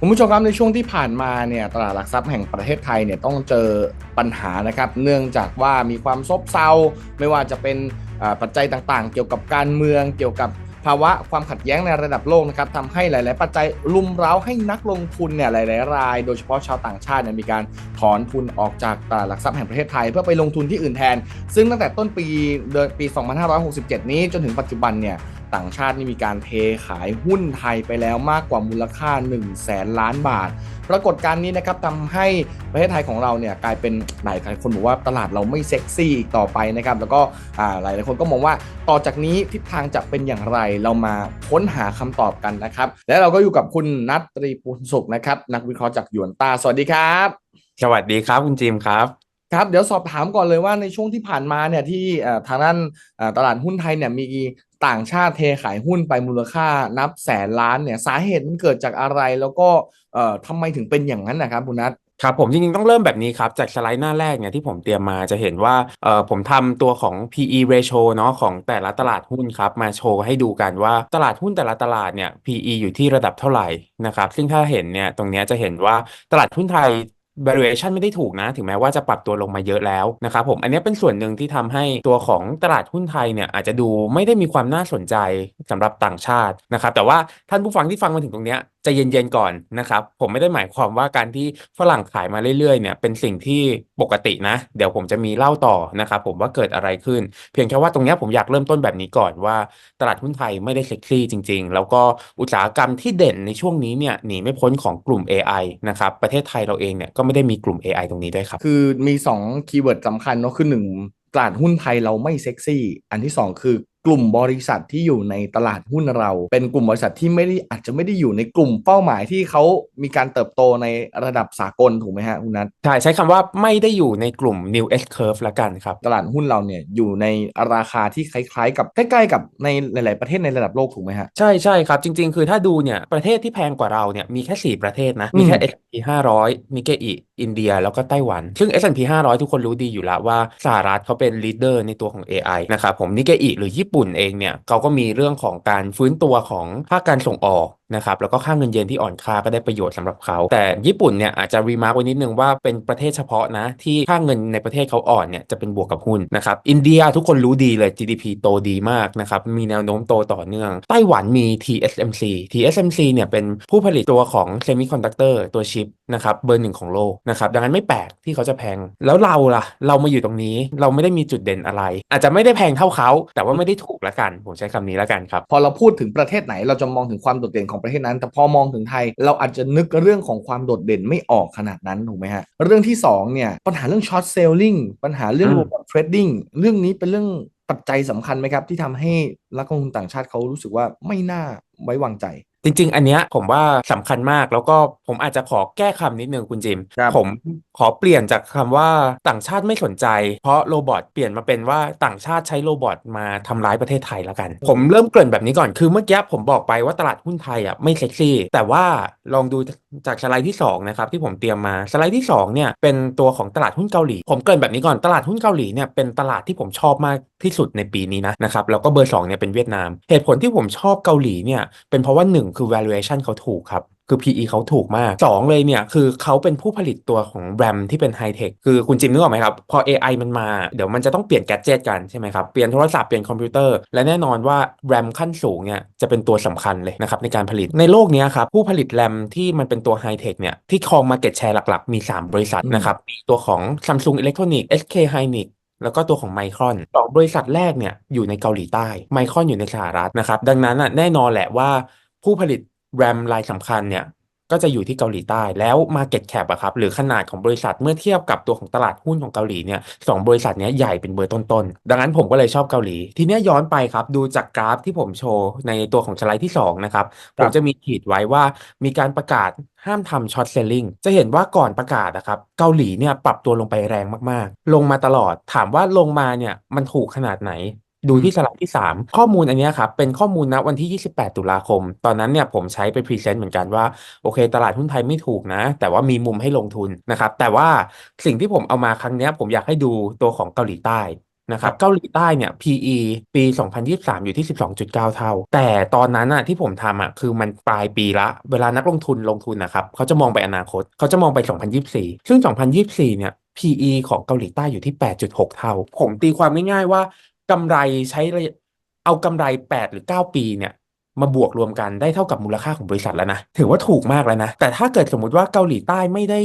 คุณผู้ชมครับในช่วงที่ผ่านมาเนี่ยตลาดหลักทรัพย์แห่งประเทศไทยเนี่ยต้องเจอปัญหานะครับเนื่องจากว่ามีความซบเซาไม่ว่าจะเป็นปัจจัยต่างๆ เกี่ยวกับการเมืองเกี่ยวกับภาวะความขัดแย้งในระดับโลกนะครับทำให้หลาย ๆ ปัจจัยลุมเร้าให้นักลงทุนเนี่ยหลาย ๆ ราย โดยเฉพาะชาวต่างชาติเนี่ยมีการถอนทุนออกจากตลาดหลักทรัพย์แห่งประเทศไทย เพื่อไปลงทุนที่อื่นแทน ซึ่งตั้งแต่ต้นปีเดือนปี 2567 นี้จนถึงปัจจุบันเนี่ยต่างชาตินี่มีการเทขายหุ้นไทยไปแล้วมากกว่ามูลค่า 1 0 0 0 0แสนล้านบาท ปรากฏการณ์นี้นะครับทำให้ประเทศไทยของเราเนี่ยกลายเป็นหลายคนบอกว่าตลาดเราไม่เซ็กซี่อีกต่อไปนะครับ แล้วก็อ่ายหลายคนก็มองว่าต่อจากนี้ทิศทางจะเป็นอย่างไรเรามาค้นหาคำตอบกันนะครับ และเราก็อยู่กับคุณนัทตรีปุณสุขนะครับนักวิเคราะห์จากหยวนตาสวัสดีครับ สวัสดีครับคุณจิมครับ ครับเดี๋ยวสอบถามก่อนเลยว่าในช่วงที่ผ่านมาเนี่ยที่ทางด้านตลาดหุ้นไทยเนี่ยมีต่างชาติเทขายหุ้นไปมูลค่านับแสนล้านเนี่ยสาเหตุมันเกิดจากอะไรแล้วก็ทำไมถึงเป็นอย่างนั้นนะครับคุณนัทครับผมจริงๆ ต้องเริ่มแบบนี้ครับ จากสไลด์หน้าแรกเนี่ยที่ผมเตรียมมาจะเห็นว่าเออผมทำตัวของ PE ratio เนาะของแต่ละตลาดหุ้นครับ มาโชว์ให้ดูกันว่าตลาดหุ้นแต่ละตลาดเนี่ย PE อยู่ที่ระดับเท่าไหร่นะครับ ซึ่งถ้าเห็นเนี่ยตรงนี้จะเห็นว่าตลาดหุ้นไทย valuation ไม่ได้ถูกนะ ถึงแม้ว่าจะปรับตัวลงมาเยอะแล้วนะครับผม อันนี้เป็นส่วนหนึ่งที่ทำให้ตัวของตลาดหุ้นไทยเนี่ยอาจจะดูไม่ได้มีความน่าสนใจสำหรับต่างชาตินะครับ แต่ว่าท่านผู้ฟังที่ฟังมาถึงตรงเนี้ย จะเย็นๆก่อนนะครับ ผมไม่ได้หมายความว่าการที่ฝรั่งขายมาเรื่อยๆเนี่ยเป็นสิ่งที่ปกตินะ เดี๋ยวผมจะมีเล่าต่อนะครับผมว่าเกิดอะไรขึ้น เพียงแค่ว่าตรงเนี้ยผมอยากเริ่มต้นแบบนี้ก่อนว่า ตลาดหุ้นไทยไม่ได้เซ็กซี่จริง ๆ แล้วก็อุตสาหกรรมที่เด่นในช่วงนี้เนี่ยหนีไม่พ้นของกลุ่ม AI นะครับประเทศไทยเราเองเนี่ยก็ไม่ได้มีกลุ่ม AI ตรงนี้ด้วยครับคือมี2คีย์เวิร์ดสำคัญเนาะคือ1ตลาดหุ้นไทยเราไม่เซ็กซี่ อันที่ 2 คือ กลุ่มบริษัทที่อยู่ในตลาดหุ้นเรา เป็นกลุ่มบริษัทที่ไม่ได้อาจจะไม่ได้อยู่ในกลุ่มเป้าหมายที่เขามีการเติบโตในระดับสากลถูกไหมฮะคุณนัทใช่ใช้คำว่าไม่ได้อยู่ในกลุ่ม New S Curve ละกันครับ ตลาดหุ้นเราเนี่ยอยู่ในราคาที่คล้ายๆ กับใกล้ๆกับในหลาย ๆประเทศในระดับโลกถูกไหมฮะใช่ใช่ครับจริง ๆ คือถ้าดูเนี่ยประเทศที่แพงกว่าเราเนี่ยมีแค่ 4 ประเทศนะมีแค่อืม S&P 500นิกเกอิอินเดียแล้วก็ไต้หวัน ซึ่ง S&P 500 ทุกคนรู้ดีอยู่แล้วว่าสหรัฐเขาเป็นลีดเดอร์ในตัวของ AI นะครับผมนิกเกอิหรือญี่่ปุ่นเองเนี่ยเขาก็มีเรื่องของการฟื้นตัวของภาคการส่งออก นะครับแล้วก็ค่าเงินเยนที่อ่อนค่าก็ได้ประโยชน์สำหรับเขา แต่ญี่ปุ่นเนี่ยอาจจะรีมาร์กไว้นิดนึงว่าเป็นประเทศเฉพาะนะ ที่ค่าเงินในประเทศเขาอ่อนเนี่ยจะเป็นบวกกับหุ้นนะครับอินเดียทุกคนรู้ดีเลย GDP โตดีมากนะครับมีแนวโน้มโตต่อเนื่องไต้หวันมี TSMC TSMC เนี่ยเป็นผู้ผลิตตัวของ Semiconductor ตัวชิปนะครับเบอร์หนึ่งของโลกนะครับดังนั้นไม่แปลกที่เขาจะแพง แล้วเราล่ะ เรามาอยู่ตรงนี้เราไม่ได้มีจุดเด่นอะไร อาจจะไม่ได้แพงเท่าเขา แต่ว่าไม่ได้ถูกละกันผมใช้คำนี้ละกันครับพอเราพูดถึงประเทศไหนเราจะมองถึงความโดดเด่นของประเทศนั้น แต่พอมองถึงไทย เราอาจจะนึกเรื่องของความโดดเด่นไม่ออกขนาดนั้นถูกไหมฮะ เรื่องที่สองเนี่ยปัญหาเรื่องช็อตเซลลิงปัญหาเรื่องอืมโรบอทเทรดดิ้งเรื่องนี้เป็นเรื่องปัจจัยสำคัญไหมครับ ที่ทำให้นักลงทุนต่างชาติเขารู้สึกว่าไม่น่าไว้วางใจ จริง ๆ อันเนี้ยผมว่าสำคัญมากแล้วก็ผมอาจจะขอแก้คำนิดนึงคุณจิม ครับ ผมขอเปลี่ยนจากคำว่าต่างชาติไม่สนใจ เพราะโรบอทเปลี่ยนมาเป็นว่าต่างชาติใช้โรบอทมาทำร้ายประเทศไทยแล้วกัน ผมเริ่มเกริ่นแบบนี้ก่อนคือเมื่อกี้ผมบอกไปว่าตลาดหุ้นไทยอะไม่เซ็กซี่ แต่ว่าลองดูจากสไลด์ที่สองนะครับที่ผมเตรียมมาสไลด์ที่สองเนี่ยเป็นตัวของตลาดหุ้นเกาหลีผมเกริ่นแบบนี้ก่อนตลาดหุ้นเกาหลีเนี่ยเป็นตลาดที่ผมชอบมากที่สุดในปีนี้นะนะครับแล้วก็เบอร์สองเนี่ยเป็นเวียดนาม เหตุผลที่ผมชอบเกาหลีเนี่ยเป็นเพราะว่าหนึ่งคือ valuation เขาถูกครับ คือ PE เขาถูกมาก 2 เลยเนี่ย คือเขาเป็นผู้ผลิตตัวของ RAM ที่เป็นไฮเทคคือคุณจิมนึกออกไหมครับ พอ AI มันมา เดี๋ยวมันจะต้องเปลี่ยนแกดเจิตกันใช่ไหมครับ เปลี่ยนโทรศัพท์เปลี่ยนคอมพิวเตอร์ และแน่นอนว่า RAM ขั้นสูงเนี่ยจะเป็นตัวสำคัญเลยนะครับในการผลิตในโลกเนี้ยครับ ผู้ผลิต RAM ที่มันเป็นตัวไฮเทคเนี่ยที่ครอง Market Share หลักๆ มี 3 บริษัทอืมนะครับมีตัวของ Samsung Electronics SK Hynix แล้วก็ตัวของไมครอนสองบริษัทแรกเนี่ยอยู่ในเกาหลีใต้ไมครอนอยู่ในสหรัฐนะครับ ดังนั้นอะแน่นอนแหละว่า ผู้ผลิตแรมรายสำคัญเนี่ยก็จะอยู่ที่เกาหลีใต้แล้ว Market Cap อะครับหรือขนาดของบริษัทเมื่อเทียบกับตัวของตลาดหุ้นของเกาหลีเนี่ยสองบริษัทเนี้ยใหญ่เป็นเบอร์ต้นๆ ดังนั้นผมก็เลยชอบเกาหลี ทีเนี้ยย้อนไปครับ ดูจากกราฟที่ผมโชว์ในตัวของสไลด์ที่ 2 นะครับคผรับมจะมีขีดไว้ว่ามีการประกาศห้ามทำช็อตเซลลิงจะเห็นว่าก่อนประกาศนะครับเกาหลีเนี่ยปรับตัวลงไปแรงมากๆ ลงมาตลอดถามว่าลงมาเนี่ยมันถูกขนาดไหน ดูที่สไลด์ที่ 3 ข้อมูลอันนี้ครับ เป็นข้อมูลณวันที่ 28 ตุลาคม ตอนนั้นเนี่ยผมใช้ไปพรีเซนต์เหมือนกันว่า โอเค ตลาดหุ้นไทยไม่ถูกนะ แต่ว่ามีมุมให้ลงทุนนะครับ แต่ว่าสิ่งที่ผมเอามาครั้งนี้ผมอยากให้ดูตัวของเกาหลีใต้นะครับเกาหลีใต้เนี่ย PE ปี 2023 อยู่ที่ 12.9 เท่า แต่ตอนนั้นอะที่ผมทำอะคือมันปลายปีละ เวลานักลงทุนลงทุนนะครับเขาจะมองไปอนาคต เขาจะมองไป 2024 ซึ่ง 2024 เนี่ย PE ของเกาหลีใต้อยู่ที่ 8.6 เท่า ผมตีความง่ายๆว่า กำไรใช้ระยเอากำไรแปดหรือเก้าปีเนี่ย มาบวกรวมกันได้เท่ากับมูลค่าของบริษัทแล้วนะ ถือว่าถูกมากแล้วนะ แต่ถ้าเกิดสมมุติว่าเกาหลีใต้ไม่ได้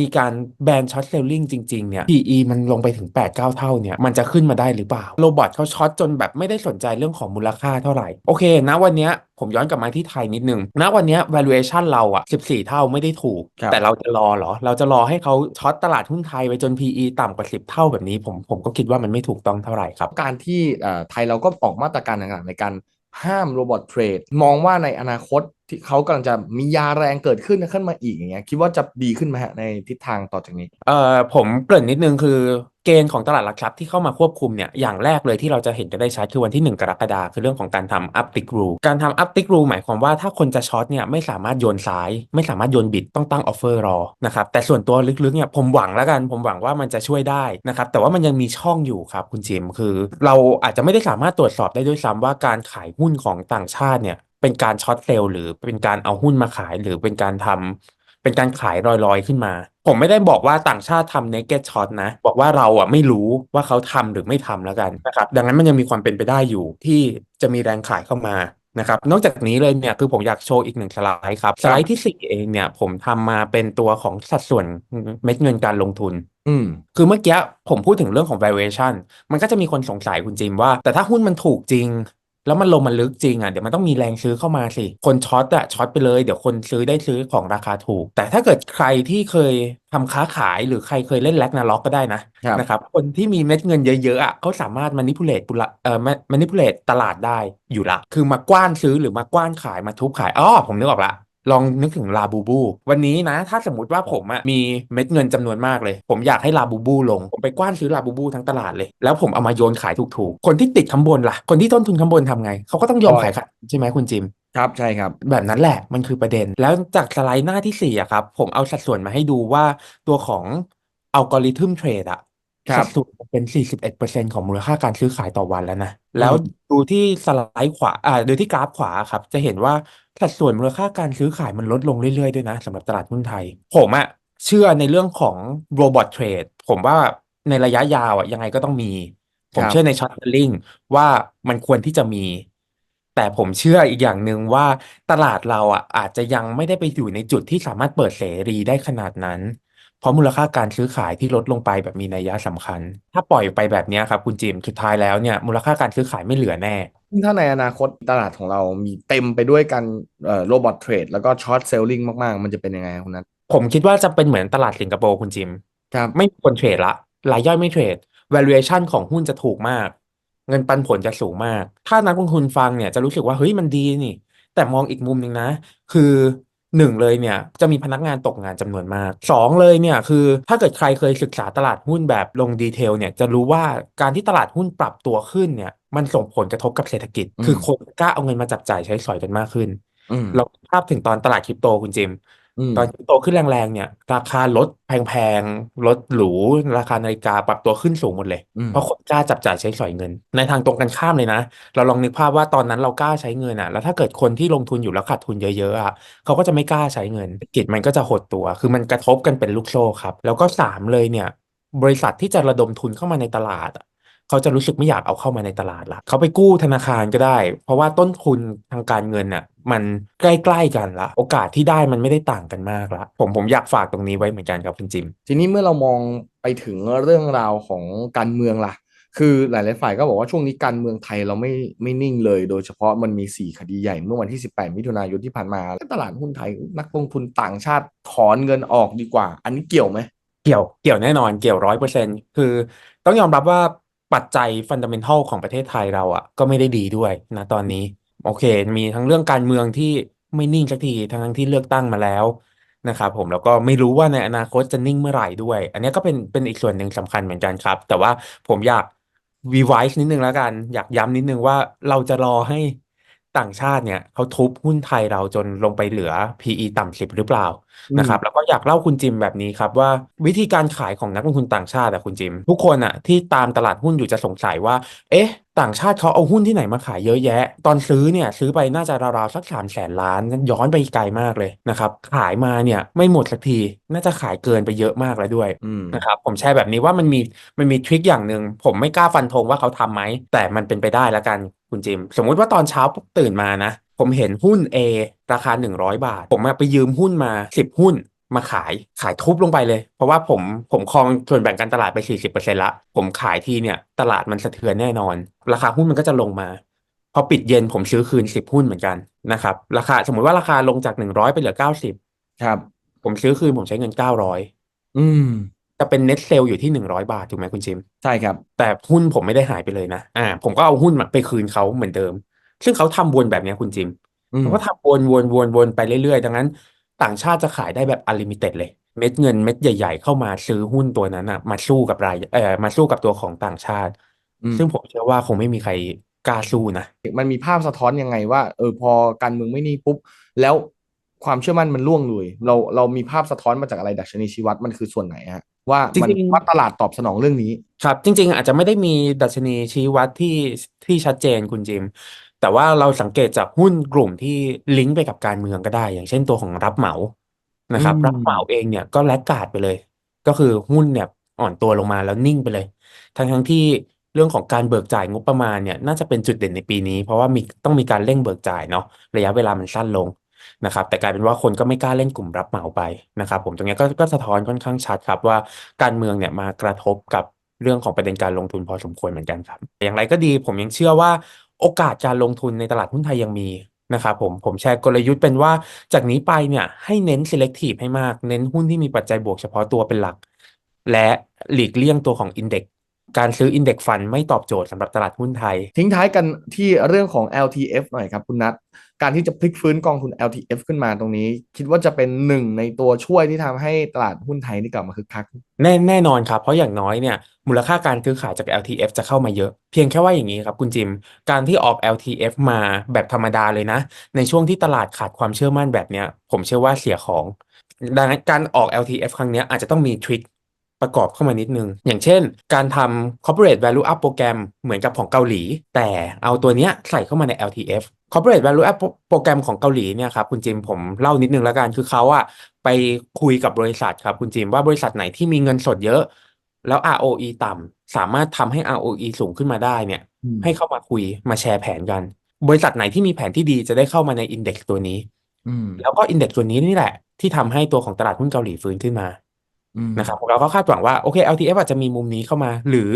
มีการแบนช็อตเซลลิงจริง ๆ เนี่ย PE มันลงไปถึง 8-9 เท่าเนี่ย มันจะขึ้นมาได้หรือเปล่า โรบอทเขาช็อตจนแบบไม่ได้สนใจเรื่องของมูลค่าเท่าไหร่ โอเคนะวันเนี้ยผมย้อนกลับมาที่ไทยนิดนึงณวันเนี้ย valuation เราอะ14 เท่าไม่ได้ถูกครับแต่เราจะรอเหรอ เราจะรอให้เขาช็อตตลาดหุ้นไทยไปจน PE ต่ำกว่า 10 เท่าแบบนี้ผมผมก็คิดว่ามันไม่ถูกต้องเท่าไหร่ครับ การที่เอ่อไทยเราก็ออกมาตรการต่างๆในการ ห้ามโรบอทเทรด มองว่าในอนาคต ที่เขากำลังจะมียาแรงเกิดขึ้นขึ้นมาอีกอย่างเงี้ยคิดว่าจะดีขึ้นไหมฮะในทิศทางต่อจากนี้เอ่อผมเกริ่นนิดนึงคือเกณฑ์ของตลาดหลักทรัพย์ที่เข้ามาควบคุมเนี่ยอย่างแรกเลยที่เราจะเห็นกันได้ชัดคือวันที่ 1 กรกฎาคมคือเรื่องของการทำ up tick rule การทำ up tick rule หมายความว่าถ้าคนจะช็อตเนี่ยไม่สามารถโยนซ้าย ไม่สามารถโยนบิดต้องตั้ง offer รอนะครับแต่ส่วนตัวลึกๆเนี่ยผมหวังแล้วกัน ผมหวังว่ามันจะช่วยได้นะครับแต่ว่ามันยังมีช่องอยู่ครับคุณจิมคือ เราอาจจะไม่ได้สามารถตรวจสอบได้ด้วยซ้ำว่าการขายหุ้นของต่างชาติเนี่ย เป็นการช็อตเซลล์หรือเป็นการเอาหุ้นมาขายหรือเป็นการทำเป็นการขายลอยๆขึ้นมา ผมไม่ได้บอกว่าต่างชาติทำ naked short นะ บอกว่าเราอะไม่รู้ว่าเขาทำหรือไม่ทำแล้วกันนะครับดังนั้นมันยังมีความเป็นไปได้อยู่ที่จะมีแรงขายเข้ามานะครับนอกจากนี้เลยเนี่ยคือผมอยากโชว์อีกหนึ่งสไลด์ครับ สไลด์ที่4เองเนี่ยผมทำมาเป็นตัวของสัดส่วนเม็ดเงินการลงทุน อืมคือเมื่อกี้ผมพูดถึงเรื่องของ valuation มันก็จะมีคนสงสัยคุณจิมว่า แต่ถ้าหุ้นมันถูกจริง แล้วมันลงมันลึกจริงอะเดี๋ยวมันต้องมีแรงซื้อเข้ามาสิ คนช็อตอะช็อตไปเลย เดี๋ยวคนซื้อได้ซื้อของราคาถูก แต่ถ้าเกิดใครที่เคยทำค้าขายหรือใครเคยเล่นแล็กนาล็อกก็ได้นะครับนะครับคนที่มีเม็ดเงินเยอะๆอะเขาสามารถ manipulate ปุระเอ่อ ma- manipulate ตลาดได้อยู่ละ คือมากว้านซื้อหรือมากว้านขายมาทุบขายอ๋อผมนึกออกละ ลองนึกถึงลาบูบู วันนี้นะ ถ้าสมมติว่าผมอะมีเม็ดเงินจำนวนมากเลย ผมอยากให้ลาบูบูลง ผมไปกว้านซื้อลาบูบูทั้งตลาดเลย แล้วผมเอามาโยนขายถูกๆ คนที่ติดข้างบนล่ะ คนที่ต้นทุนข้างบนทำไง เขาก็ต้องยอมขายขาดใช่ไหมคุณจิมครับใช่ครับ แบบนั้นแหละมันคือประเด็น แล้วจากสไลด์หน้าที่สี่อะครับ ผมเอาสัดส่วนมาให้ดูว่าตัวของอัลกอริทึมเทรดอะ ครับสัดส่วนเป็น 41%ของมูลค่าการซื้อขายต่อวันแล้วนะแล้วดูที่สไลด์ขวา อ่า ดูที่กราฟขวาครับ จะเห็นว่าสัดส่วนมูลค่าการซื้อขายมันลดลงเรื่อยๆ ด้วยนะสำหรับตลาดหุ้นไทย ผมอะเชื่อในเรื่องของโรบอทเทรดผมว่าในระยะยาวอะยังไงก็ต้องมีผมครับ เชื่อในช็อตเทลลิงว่ามันควรที่จะมี แต่ผมเชื่ออีกอย่างหนึ่งว่าตลาดเราอะอาจจะยังไม่ได้ไปอยู่ในจุดที่สามารถเปิดเสรีได้ขนาดนั้น เพราะมูลค่าการซื้อขายที่ลดลงไปแบบมีนัยยะสำคัญ ถ้าปล่อยไปแบบเนี้ยครับคุณจิมสุดท้ายแล้วเนี่ยมูลค่าการซื้อขายไม่เหลือแน่ซึ่งถ้าในอนาคตตลาดของเรามีเต็มไปด้วยกันเอ่อโรบอทเทรดแล้วก็ช็อตเซลลิงมากๆ มันจะเป็นยังไงครับคุณนัทผมคิดว่าจะเป็นเหมือนตลาดสิงคโปร์คุณจิมครับไม่มีคนเทรดละรายย่อยไม่เทรด valuation ของหุ้นจะถูกมาก เงินปันผลจะสูงมาก ถ้านักลงทุนฟังเนี่ยจะรู้สึกว่าเฮ้ยมันดีนี่ แต่มองอีกมุมหนึ่งนะ คือ หนึ่งเลยเนี่ยจะมีพนักงานตกงานจำนวนมากสองเลยเนี่ยคือถ้าเกิดใครเคยศึกษาตลาดหุ้นแบบลงดีเทลเนี่ยจะรู้ว่าการที่ตลาดหุ้นปรับตัวขึ้นเนี่ยมันส่งผลกระทบกับเศรษฐกิจอืมคือคนกล้าเอาเงินมาจับจ่ายใช้สอยกันมากขึ้นอืมเราภาพถึงตอนตลาดคริปโตคุณจิมอืม ตอนคริปโตขึ้นแรงๆเนี่ย ราคารถแพงๆรถหรู ราคานาฬิกาปรับตัวขึ้นสูงหมดเลยอืมเพราะคนกล้าจับจ่ายใช้สอยเงิน ในทางตรงกันข้ามเลยนะ เราลองนึกภาพว่าตอนนั้นเรากล้าใช้เงินอะ แล้วถ้าเกิดคนที่ลงทุนอยู่แล้วขาดทุนเยอะๆอะเขาก็จะไม่กล้าใช้เงินกิจมันก็จะหดตัว คือมันกระทบกันเป็นลูกโซ่ครับ แล้วก็สามเลยเนี่ย บริษัทที่จะระดมทุนเข้ามาในตลาดอะ เขาจะรู้สึกไม่อยากเอาเข้ามาในตลาดละเขาไปกู้ธนาคารก็ได้ เพราะว่าต้นทุนทางการเงินน่ะมันใกล้ๆกันละโอกาสที่ได้มันไม่ได้ต่างกันมากละผมผมอยากฝากตรงนี้ไว้เหมือนกันครับคุณจิม ทีนี้เมื่อเรามองไปถึงเรื่องราวของการเมืองล่ะคือหลายๆฝ่ายก็บอกว่าช่วงนี้การเมืองไทยเราไม่ไม่นิ่งเลย โดยเฉพาะมันมี 4 คดีใหญ่เมื่อวันที่ 18 มิถุนายนที่ผ่านมาแล้วตลาดหุ้นไทยนักลงทุนต่างชาติถอนเงินออกดีกว่า อันนี้เกี่ยวไหม เกี่ยวเกี่ยวแน่นอนเกี่ยวร้อยเปอร์เซ็นต์คือ ต้องยอมรับว่า ปัจจัยฟันดัมเมนทัลของประเทศไทยเราอะ ก็ไม่ได้ดีด้วยนะตอนนี้ โอเค มีทั้งเรื่องการเมืองที่ไม่นิ่งสักทีทั้งทั้งที่เลือกตั้งมาแล้วนะครับผมแล้วก็ไม่รู้ว่าในอนาคตจะนิ่งเมื่อไหร่ด้วย อันนี้ก็เป็นเป็นอีกส่วนหนึ่งสำคัญเหมือนกันครับ แต่ว่าผมอยาก revise นิดนึงแล้วกัน อยากย้ำนิดนึงว่าเราจะรอให้ ต่างชาติเนี่ยเขาทุบหุ้นไทยเราจนลงไปเหลือ PE ต่ำสิบหรือเปล่าอืมนะครับแล้วก็อยากเล่าคุณจิมแบบนี้ครับว่าวิธีการขายของนักลงทุนต่างชาติอะคุณจิม ทุกคนอะที่ตามตลาดหุ้นอยู่จะสงสัยว่า เอ๊ะ ต่างชาติเขาเอาหุ้นที่ไหนมาขายเยอะแยะ ตอนซื้อเนี่ยซื้อไปน่าจะราวๆสักสามแสนล้านย้อนไปไกลมากเลยนะครับขายมาเนี่ยไม่หมดสักทีน่าจะขายเกินไปเยอะมากแล้วด้วยอืมนะครับผมแชร์แบบนี้ว่ามันมีมันมีทริคอย่างหนึ่งผมไม่กล้าฟันธงว่าเขาทำไหมแต่มันเป็นไปได้แล้วกัน คุณจิม สมมุติว่าตอนเช้าตื่นมานะ ผมเห็นหุ้น A ราคา 100 บาท ผมอะไปยืมหุ้นมา 10 หุ้นมาขายขายทุบลงไปเลย เพราะว่าผมผมครองส่วนแบ่งการตลาดไป 40%ละ ผมขายทีเนี่ยตลาดมันสะเทือนแน่นอน ราคาหุ้นมันก็จะลงมาพอปิดเย็นผมซื้อคืน 10 หุ้นเหมือนกันนะครับราคาสมมุติว่าราคาลงจาก 100 ไปเหลือ 90 ครับ ผมซื้อคืนผมใช้เงิน 900 อืม จะเป็นเน็ตเซลอยู่ที่100บาทถูกไหมคุณจิม ใช่ครับ แต่หุ้นผมไม่ได้หายไปเลยนะ อ่า ผมก็เอาหุ้นมาไปคืนเขาเหมือนเดิม ซึ่งเขาทำวนแบบเนี้ยคุณจิมอืมเขาก็ทำวนวนวนวนไปเรื่อยๆ ดังนั้น ต่างชาติจะขายได้แบบอ n l ลิมิเต็ดเลย เม็ดเงินเม็ดใหญ่ ๆ เข้ามาซื้อหุ้นตัวนั้นอะ มาสู้กับรายเอ่อมาสู้กับตัวของต่างชาติ อืมซึ่งผมเชื่อว่าคงไม่มีใครกล้าสู้นะ มันมีภาพสะท้อนยังไงว่าเออพอการเมืองไม่นิ่งปุ๊บ แล้วความเชื่อมั่นมันร่วงเลย เราเรามีภาพสะท้อนมาจากอะไรดัชนีชี้วัดมันคือส่วนไหนฮะ ว่ามันจริงๆว่าตลาดตอบสนองเรื่องนี้ ครับ จริง ๆ อาจจะไม่ได้มีดัชนีชี้วัดที่ที่ชัดเจนคุณจิม แต่ว่าเราสังเกตจากหุ้นกลุ่มที่ลิงก์ไปกับการเมืองก็ได้ อย่างเช่นตัวของรับเหมานะครับอืมรับเหมาเองเนี่ยก็แลกขาดไปเลย ก็คือหุ้นเนี่ยอ่อนตัวลงมาแล้วนิ่งไปเลย ทั้งทั้งที่เรื่องของการเบิกจ่ายงบประมาณเนี่ยน่าจะเป็นจุดเด่นในปีนี้ เพราะว่ามีต้องมีการเร่งเบิกจ่ายเนาะระยะเวลามันสั้นลง นะครับแต่กลายเป็นว่าคนก็ไม่กล้าเล่นกลุ่มรับเหมาไปนะครับผมตรงนี้ก็ก็สะท้อนค่อนข้างชัดครับว่าการเมืองเนี่ยมากระทบกับเรื่องของประเด็นการลงทุนพอสมควรเหมือนกันครับ อย่างไรก็ดีผมยังเชื่อว่าโอกาสการลงทุนในตลาดหุ้นไทยยังมีนะครับผมผมแชร์กลยุทธ์เป็นว่าจากนี้ไปเนี่ยให้เน้น selective ให้มาก เน้นหุ้นที่มีปัจจัยบวกเฉพาะตัวเป็นหลัก และหลีกเลี่ยงตัวของ Index การซื้อ Index Fund ไม่ตอบโจทย์สำหรับตลาดหุ้นไทย ทิ้งท้ายกันที่เรื่องของ LTF หน่อยครับคุณนัทการที่จะพลิกฟื้นกองทุน LTF ขึ้นมาตรงนี้ คิดว่าจะเป็นหนึ่งในตัวช่วยที่ทำให้ตลาดหุ้นไทยนี่กลับมาคึกคักแน่แน่นอนครับ เพราะอย่างน้อยเนี่ยมูลค่าการซื้อขายจาก LTF จะเข้ามาเยอะ เพียงแค่ว่าอย่างนี้ครับคุณจิม การที่ออก LTF มาแบบธรรมดาเลยนะ ในช่วงที่ตลาดขาดความเชื่อมั่นแบบเนี้ยผมเชื่อว่าเสียของ ดังนั้นการออก LTF ครั้งเนี้ยอาจจะต้องมีทริค ประกอบเข้ามานิดนึง อย่างเช่น การทำ corporate value up โปรแกรมเหมือนกับของเกาหลี แต่เอาตัวเนี้ยใส่เข้ามาใน LTF corporate value up โปรแกรมของเกาหลีเนี่ยครับคุณจิมผมเล่านิดนึงแล้วกันคือเขาอะไปคุยกับบริษัทครับคุณจิมว่าบริษัทไหนที่มีเงินสดเยอะ แล้ว ROE ต่ำสามารถทำให้ ROE สูงขึ้นมาได้เนี่ยอืมให้เข้ามาคุยมาแชร์แผนกัน บริษัทไหนที่มีแผนที่ดีจะได้เข้ามาในอินเด็กซ์ตัวนี้อืมแล้วก็อินเด็กซ์ตัวนี้นี่แหละ ที่ทำให้ตัวของตลาดหุ้นเกาหลีฟื้นขึ้นมาอืม นะครับเราก็คาดหวังว่าโอเค LTF อาจจะมีมุมนี้เข้ามา หรือ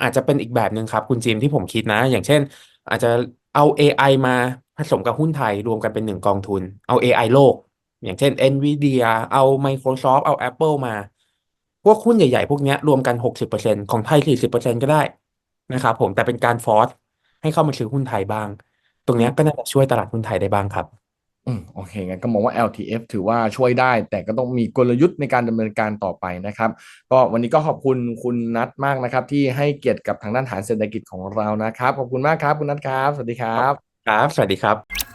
อาจจะเป็นอีกแบบหนึ่งครับ คุณจิมที่ผมคิดนะ อย่างเช่น อาจจะเอา AI มาผสมกับหุ้นไทยรวมกันเป็นหนึ่งกองทุน เอา AI โลก อย่างเช่น Nvidia เอา Microsoft เอา Apple มา พวกหุ้นใหญ่ๆ พวกนี้รวมกัน 60%ของไทย 40%ก็ได้นะครับผมแต่เป็นการฟอร์สให้เข้ามาซื้อหุ้นไทยบ้าง ตรงนี้ก็น่าจะช่วยตลาดหุ้นไทยได้บ้างครับ อืมโอเคงั้นก็มองว่า LTF ถือว่าช่วยได้ แต่ก็ต้องมีกลยุทธ์ในการดำเนินการต่อไปนะครับ ก็วันนี้ก็ขอบคุณคุณนัทมากนะครับ ที่ให้เกียรติกับทางด้านฐานเศรษฐกิจของเรานะครับ ขอบคุณมากครับคุณนัทครับ สวัสดีครับ ครับ สวัสดีครับ